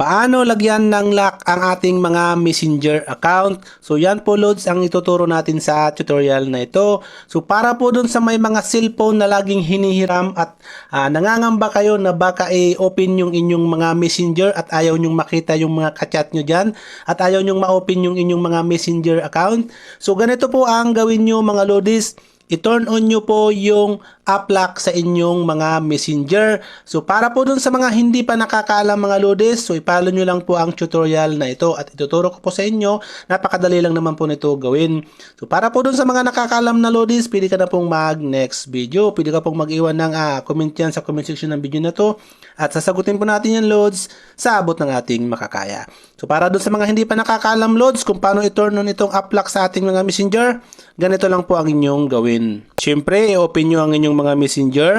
Paano lagyan ng lock ang ating mga messenger account? So yan po loads ang ituturo natin sa tutorial na ito. So para po dun sa may mga cellphone na laging hinihiram at ah, nangangamba kayo na baka i-open yung inyong mga messenger at ayaw nyong makita yung mga kachat nyo dyan at ayaw nyong ma-open yung inyong mga messenger account. So ganito po ang gawin nyo mga loadis i-turn on nyo po yung app lock sa inyong mga messenger. So para po dun sa mga hindi pa nakakaalam mga lodes, so ipalo nyo lang po ang tutorial na ito at ituturo ko po sa inyo. Napakadali lang naman po nito gawin. So para po dun sa mga nakakaalam na lodes, pwede ka na pong mag next video. Pwede ka pong mag-iwan ng ah, comment yan sa comment section ng video na to. At sasagutin po natin yan loads sa abot ng ating makakaya. So para dun sa mga hindi pa nakakaalam loads kung paano i-turn on itong app lock sa ating mga messenger, ganito lang po ang inyong gawin. Siyempre, i-open nyo ang inyong mga messenger.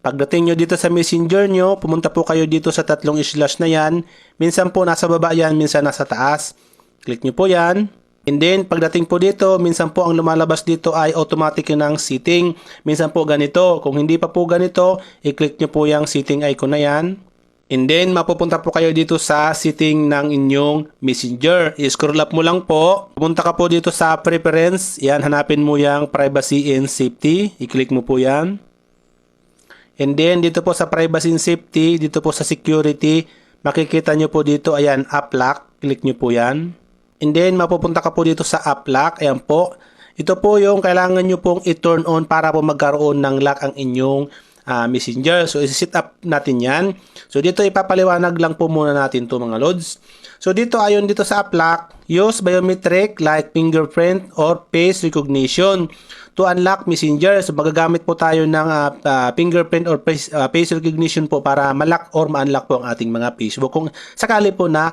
Pagdating nyo dito sa messenger nyo, pumunta po kayo dito sa tatlong slash na yan. Minsan po nasa baba yan, minsan nasa taas. Click nyo po yan. And then, pagdating po dito, minsan po ang lumalabas dito ay automatic yun ang setting. Minsan po ganito. Kung hindi pa po ganito, i-click nyo po yung setting icon na yan. And then, mapupunta po kayo dito sa setting ng inyong messenger. I-scroll up mo lang po. Pumunta ka po dito sa preference. Yan, hanapin mo yung privacy and safety. I-click mo po yan. And then, dito po sa privacy and safety, dito po sa security, makikita nyo po dito, ayan, app lock. Click nyo po yan. And then, mapupunta ka po dito sa app lock. Ayan po. Ito po yung kailangan nyo pong i-turn on para po magkaroon ng lock ang inyong ah, messenger. So, isi-set up natin yan. So, dito ipapaliwanag lang po muna natin to mga loads. So, dito ayon dito sa app lock, use biometric like fingerprint or face recognition to unlock messenger. So, magagamit po tayo ng ah, ah, fingerprint or face, ah, face recognition po para ma-lock or ma-unlock po ang ating mga Facebook. Kung sakali po na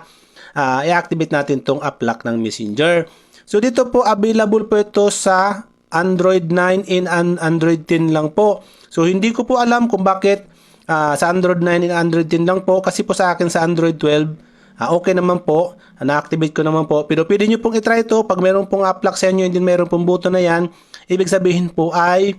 ah, i-activate natin tong app lock ng messenger. So, dito po available po ito sa Android 9 and an- Android 10 lang po. So hindi ko po alam kung bakit ah, sa Android 9 and Android 10 lang po kasi po sa akin sa Android 12 ah, okay naman po. Na-activate ko naman po. Pero pwede nyo pong itry ito pag meron pong app lock sa inyo and then meron pong button na yan. Ibig sabihin po ay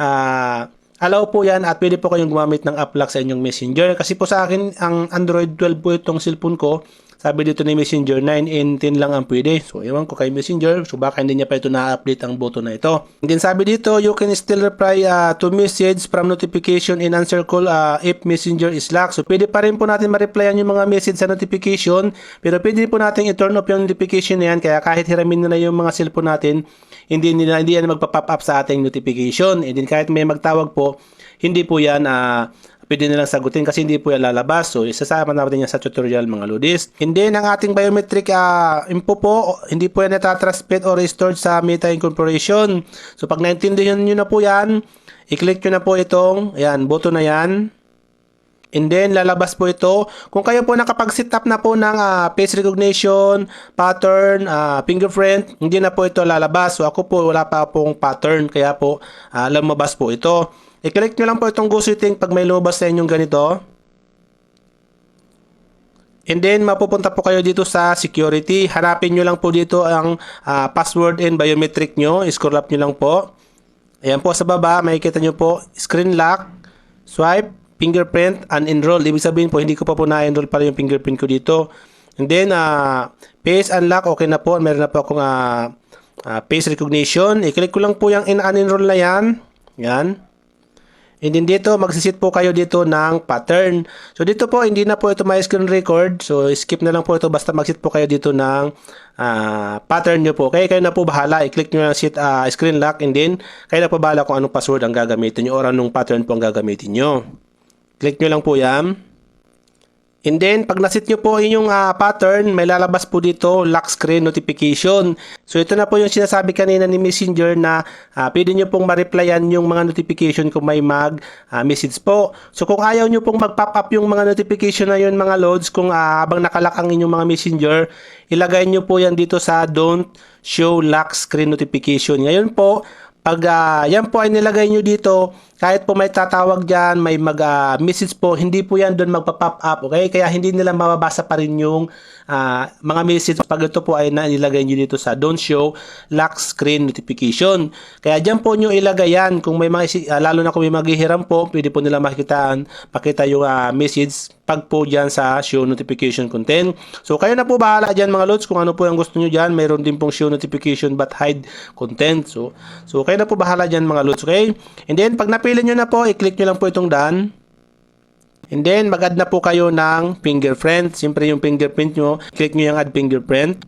ah, allow po yan at pwede po kayong gumamit ng app lock sa inyong messenger. Kasi po sa akin ang Android 12 po itong cellphone ko sabi dito ni Messenger 9 and 10 lang ang pwede. So, ewan ko kay Messenger. So, baka hindi niya pa ito na-update ang button na ito. And then sabi dito, you can still reply uh, to message from notification and answer call uh, if Messenger is locked. So, pwede pa rin po natin ma-replyan yung mga message sa notification. Pero pwede po natin i-turn off yung notification na yan. Kaya kahit hiramin na yung mga cellphone natin, hindi, nila, hindi yan magpa-pop up sa ating notification. And then kahit may magtawag po, hindi po yan uh, pwede nilang sagutin kasi hindi po yan lalabas. So, isasama natin yan sa tutorial mga ludis. And then, ang ating biometric uh, info po, hindi po yan natatransmit or restored sa Meta Incorporation. So, pag naintindihan nyo na po yan, i-click nyo na po itong, ayan, button na yan. And then, lalabas po ito. Kung kayo po nakapag-set up na po ng ah, face recognition, pattern, ah, fingerprint, hindi na po ito lalabas. So, ako po wala pa pong pattern. Kaya po, ah, lumabas po ito. I-click nyo lang po itong go setting pag may lumabas sa inyong ganito. And then, mapupunta po kayo dito sa security. Hanapin nyo lang po dito ang ah, password and biometric nyo. Scroll up nyo lang po. Ayan po sa baba, makikita nyo po, screen lock, swipe, fingerprint, unenroll. Ibig sabihin po, hindi ko pa po na-enroll pala yung fingerprint ko dito. And then, ah, face unlock, okay na po. Meron na po akong ah, ah, face recognition. I-click ko lang po yung in-unenroll na yan. Yan. And then dito, magsisit po kayo dito ng pattern. So dito po, hindi na po ito may screen record. So skip na lang po ito. Basta magsit po kayo dito ng ah, pattern nyo po. Kaya kayo na po bahala. I-click nyo lang sit, ah, screen lock and then kayo na po bahala kung anong password ang gagamitin nyo or anong pattern po ang gagamitin nyo. Click nyo lang po yan. And then, pag nasit nyo po inyong ah, pattern, may lalabas po dito, lock screen notification. So, ito na po yung sinasabi kanina ni Messenger na ah, pwede nyo pong ma-replyan yung mga notification kung may mag-message po. So, kung ayaw nyo pong mag-pop up yung mga notification na yun mga loads, kung ah, habang nakalock ang inyong mga Messenger, ilagay nyo po yan dito sa don't show lock screen notification. Ngayon po, pag ah, yan po ay nilagay nyo dito, kahit po may tatawag dyan, may mag-message po, hindi po yan doon magpa-pop up, okay? Kaya hindi nila mababasa pa rin yung ah, mga message pag ito po ay nailagay nyo dito sa don't show lock screen notification. Kaya dyan po nyo ilagay yan. Kung may mga, ah, lalo na kung may maghihiram po, pwede po nila makitaan, pakita yung ah, message pag po dyan sa show notification content. So kayo na po bahala dyan mga lods kung ano po ang gusto nyo dyan. Mayroon din pong show notification but hide content. So, so kayo na po bahala dyan mga lods, okay? And then pag napili nyo na po, i-click nyo lang po itong done. And then mag-add na po kayo ng fingerprint. Siyempre yung fingerprint nyo, click nyo yung add fingerprint.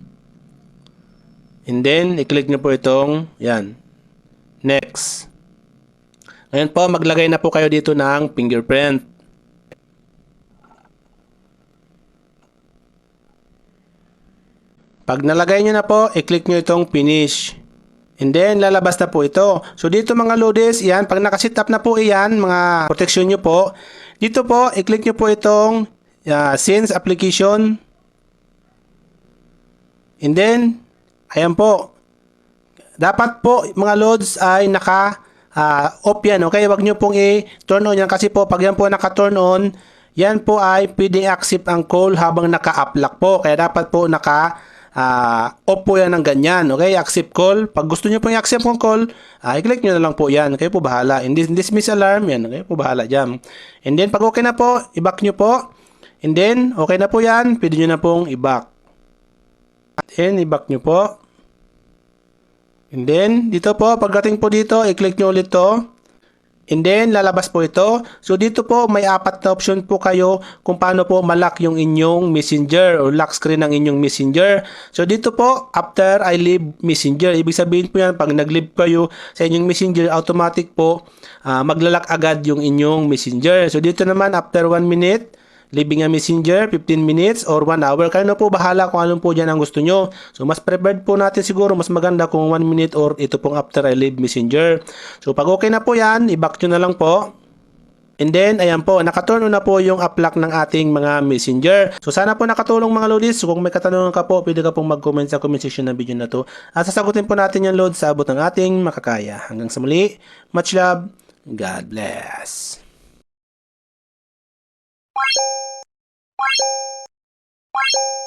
And then i-click nyo po itong, yan, next. Ngayon po, maglagay na po kayo dito ng fingerprint. Pag nalagay nyo na po, i-click nyo itong finish. And then, lalabas na po ito. So, dito mga loaders, yan, pag nakasit up na po iyan, mga protection nyo po, dito po, i-click nyo po itong uh, Sense application. And then, ayan po. Dapat po, mga loads ay naka off yan, okay? Huwag nyo pong i-turn on yan kasi po, pag yan po naka-turn on, yan po ay pwedeng accept ang call habang naka-uplock po. Kaya dapat po naka ah, off po yan ng ganyan. Okay, accept call. Pag gusto nyo pong i-accept ng call, ah, i-click nyo na lang po yan. Kayo po bahala. And dis- dismiss alarm, yan. Kayo po bahala dyan. And then, pag okay na po, i-back nyo po. And then, okay na po yan. Pwede nyo na pong i-back. Then, i-back nyo po. And then, dito po, pagdating po dito, i-click nyo ulit to. And then, lalabas po ito. So, dito po, may apat na option po kayo kung paano po malak yung inyong messenger or lock screen ng inyong messenger. So, dito po, after I leave messenger. Ibig sabihin po yan, pag nag-leave kayo sa inyong messenger, automatic po, ah, maglalak agad yung inyong messenger. So, dito naman, after 1 minute, leaving a messenger, 15 minutes or 1 hour. Kayo na po bahala kung anong po dyan ang gusto nyo. So, mas preferred po natin siguro, mas maganda kung 1 minute or ito pong after I leave messenger. So, pag okay na po yan, i-back nyo na lang po. And then, ayan po, nakaturn na po yung uplock ng ating mga messenger. So, sana po nakatulong mga lodis. Kung may katanungan ka po, pwede ka pong mag-comment sa comment section ng video na to. At sasagutin po natin yung load sa abot ng ating makakaya. Hanggang sa muli, much love, God bless. Wow.